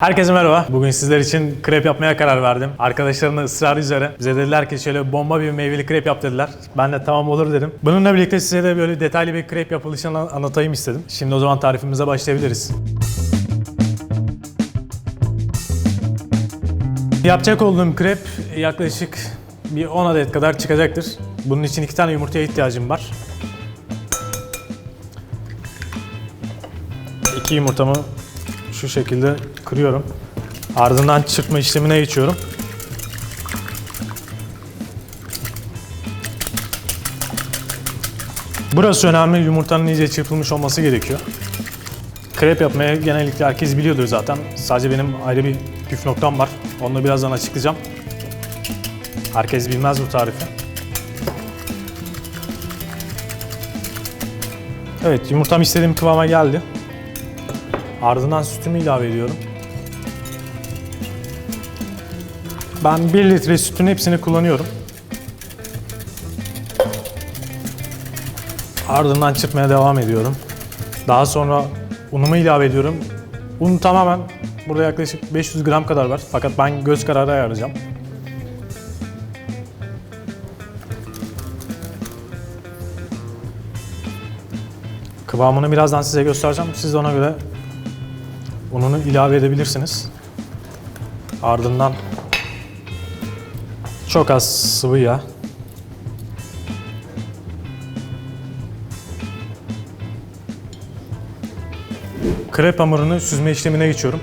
Herkese merhaba. Bugün sizler için krep yapmaya karar verdim. Arkadaşlarımın ısrarı üzere bize dediler ki şöyle bomba bir meyveli krep yap dediler. Ben de tamam olur dedim. Bununla birlikte size de böyle detaylı bir krep yapılışını anlatayım istedim. Şimdi o zaman tarifimize başlayabiliriz. Yapacak olduğum krep yaklaşık bir 10 adet kadar çıkacaktır. Bunun için iki tane yumurtaya ihtiyacım var. İki yumurtamı şu şekilde kırıyorum. Ardından çırpma işlemine geçiyorum. Burası önemli. Yumurtanın iyice çırpılmış olması gerekiyor. Krep yapmaya genellikle herkes biliyordur zaten. Sadece benim ayrı bir püf noktam var. Onu da birazdan açıklayacağım. Herkes bilmez bu tarifi. Evet, yumurtam istediğim kıvama geldi. Ardından sütümü ilave ediyorum. Ben 1 litre sütün hepsini kullanıyorum. Ardından çırpmaya devam ediyorum. Daha sonra unumu ilave ediyorum. Un tamamen burada yaklaşık 500 gram kadar var. Fakat ben göz kararı ayarlayacağım. Kıvamını birazdan size göstereceğim. Siz de ona göre ununu ilave edebilirsiniz. Ardından çok az sıvı yağ. Krep hamurunu süzme işlemine geçiyorum.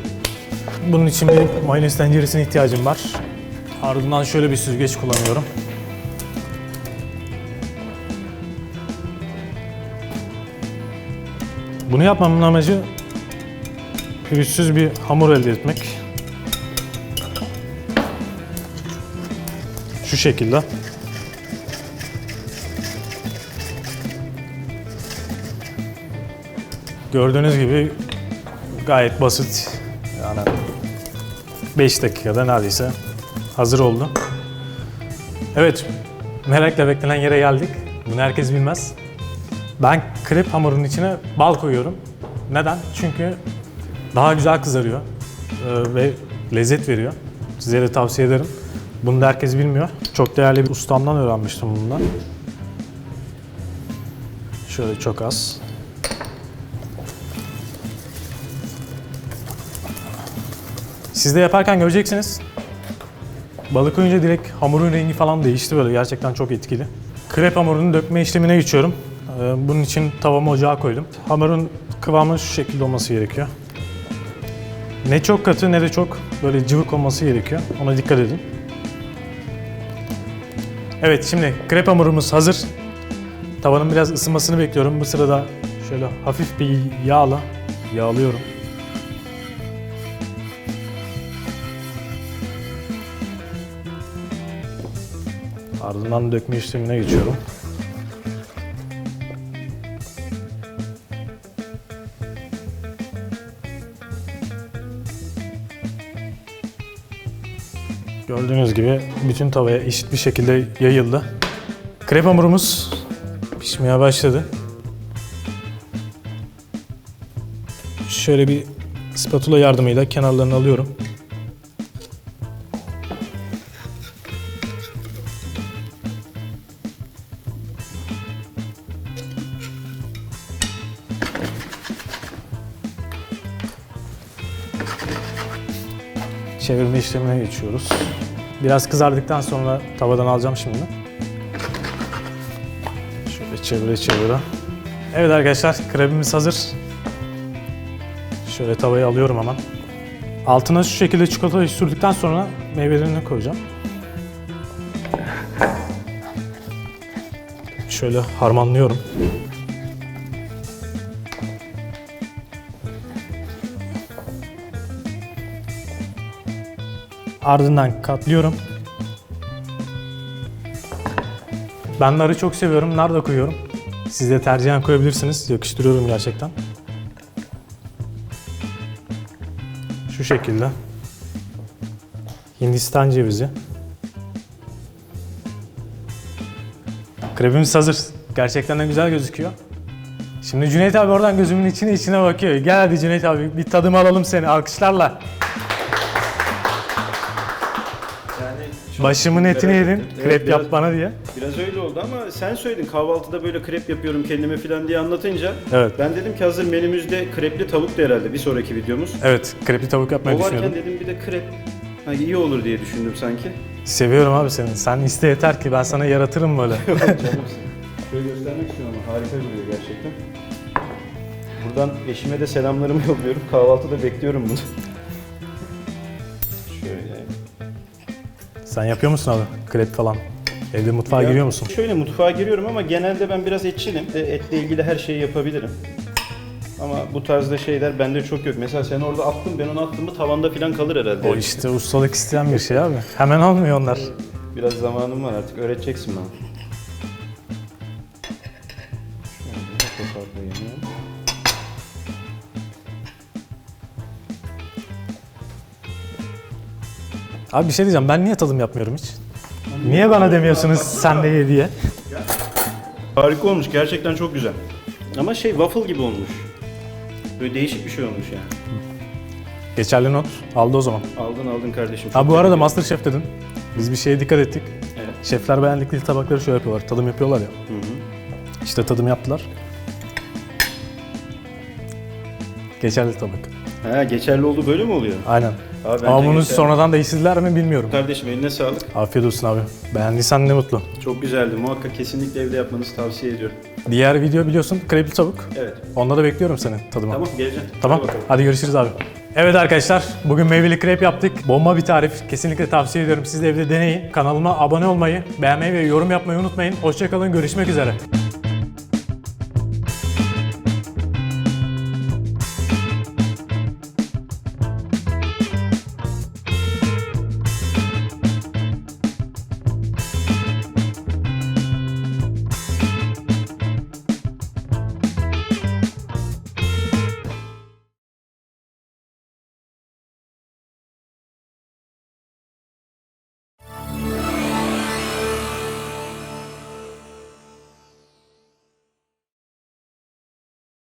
Bunun için bir mayonez tenceresine ihtiyacım var. Ardından şöyle bir süzgeç kullanıyorum. Bunu yapmamın amacı pürüzsüz bir hamur elde etmek. Şu şekilde. Gördüğünüz gibi gayet basit. Yani 5 dakikada neredeyse hazır oldu. Evet, merakla beklenen yere geldik. Bunu herkes bilmez. Ben krep hamurunun içine bal koyuyorum. Neden? Çünkü daha güzel kızarıyor ee, ve lezzet veriyor. Size de tavsiye ederim. Bunu da herkes bilmiyor. Çok değerli bir ustamdan öğrenmiştim bundan. Şöyle çok az. Siz de yaparken göreceksiniz. Balık koyunca direkt hamurun rengi falan değişti böyle. Gerçekten çok etkili. Krep hamurunu dökme işlemine geçiyorum. Ee, Bunun için tavamı ocağa koydum. Hamurun kıvamı şu şekilde olması gerekiyor. Ne çok katı ne de çok böyle cıvık olması gerekiyor. Ona dikkat edin. Evet şimdi krep hamurumuz hazır. Tavanın biraz ısınmasını bekliyorum. Bu sırada şöyle hafif bir yağla yağlıyorum. Ardından dökme işlemine geçiyorum. Gördüğünüz gibi bütün tavaya eşit bir şekilde yayıldı. Krep hamurumuz pişmeye başladı. Şöyle bir spatula yardımıyla kenarlarını alıyorum. Çevirme işlemine geçiyoruz. Biraz kızardıktan sonra tavadan alacağım şimdi. Şöyle çevire çevire. Evet arkadaşlar krebimiz hazır. Şöyle tavayı alıyorum hemen. Altına şu şekilde çikolatayı sürdükten sonra meyvelerini koyacağım. Şöyle harmanlıyorum. Ardından katlıyorum. Ben narı çok seviyorum. Nar da koyuyorum. Siz de tercihen koyabilirsiniz. Yakıştırıyorum gerçekten. Şu şekilde. Hindistan cevizi. Krebimiz hazır. Gerçekten de güzel gözüküyor. Şimdi Cüneyt abi oradan gözümün içine içine bakıyor. Gel hadi Cüneyt abi bir tadım alalım seni alkışlarla. Başımın etini yedin, ettim. krep Evet, yap biraz- bana diye. Biraz öyle oldu ama sen söyledin kahvaltıda böyle krep yapıyorum kendime falan diye anlatınca Evet. ben dedim ki hazır menümüzde krepli tavuk da herhalde bir sonraki videomuz. Evet, krepli tavuk yapmayı O varken düşünüyordum. dedim bir de krep. Ha, iyi olur diye düşündüm sanki. Seviyorum abi seni. Sen iste yeter ki ben sana yaratırım böyle. Şöyle göstermek istiyorum ama harika duruyor gerçekten. Buradan eşime de selamlarımı yolluyorum. Kahvaltıda bekliyorum bunu. Sen yapıyor musun abi krep falan? Evde mutfağa Ya, giriyor musun? Şöyle mutfağa giriyorum ama genelde ben biraz etçilim. E, Etle ilgili her şeyi yapabilirim. Ama bu tarzda şeyler bende çok yok. Mesela sen orada attın, ben onu attım mı tavanda falan kalır herhalde. O işte ustalık isteyen bir şey abi. Hemen olmuyor onlar. Biraz zamanım var artık, öğreteceksin bana. Abi bir şey diyeceğim. Ben niye tadım yapmıyorum hiç? Niye bana demiyorsunuz sen de ye diye? Harika olmuş, gerçekten çok güzel. Ama şey waffle gibi olmuş. Böyle değişik bir şey olmuş yani. Geçerli not aldı o zaman. Aldın aldın kardeşim. çok Ha bu arada. Masterchef dedin. Biz bir şeye dikkat ettik. Evet. Şefler beğendikleri tabakları şöyle yapıyorlar. Tadım yapıyorlar ya. Hı hı. İşte tadım yaptılar. Geçerli tabak. Ha geçerli oldu böyle mi oluyor? Aynen. Abi bence Ama bunu sonradan değiştirdiler mi bilmiyorum. Kardeşim eline sağlık. Afiyet olsun abi. Beğendiysen ne mutlu. Çok güzeldi. Muhakkak kesinlikle evde yapmanızı tavsiye ediyorum. Diğer video biliyorsun krepli tavuk. Evet. Onda da bekliyorum seni tadıma. Tamam geleceğim. Tamam. Hadi bakalım. Hadi görüşürüz abi. Evet arkadaşlar, bugün meyveli krep yaptık. Bomba bir tarif. Kesinlikle tavsiye ediyorum. Siz de evde deneyin. Kanalıma abone olmayı, beğenmeyi ve yorum yapmayı unutmayın. Hoşçakalın, görüşmek üzere.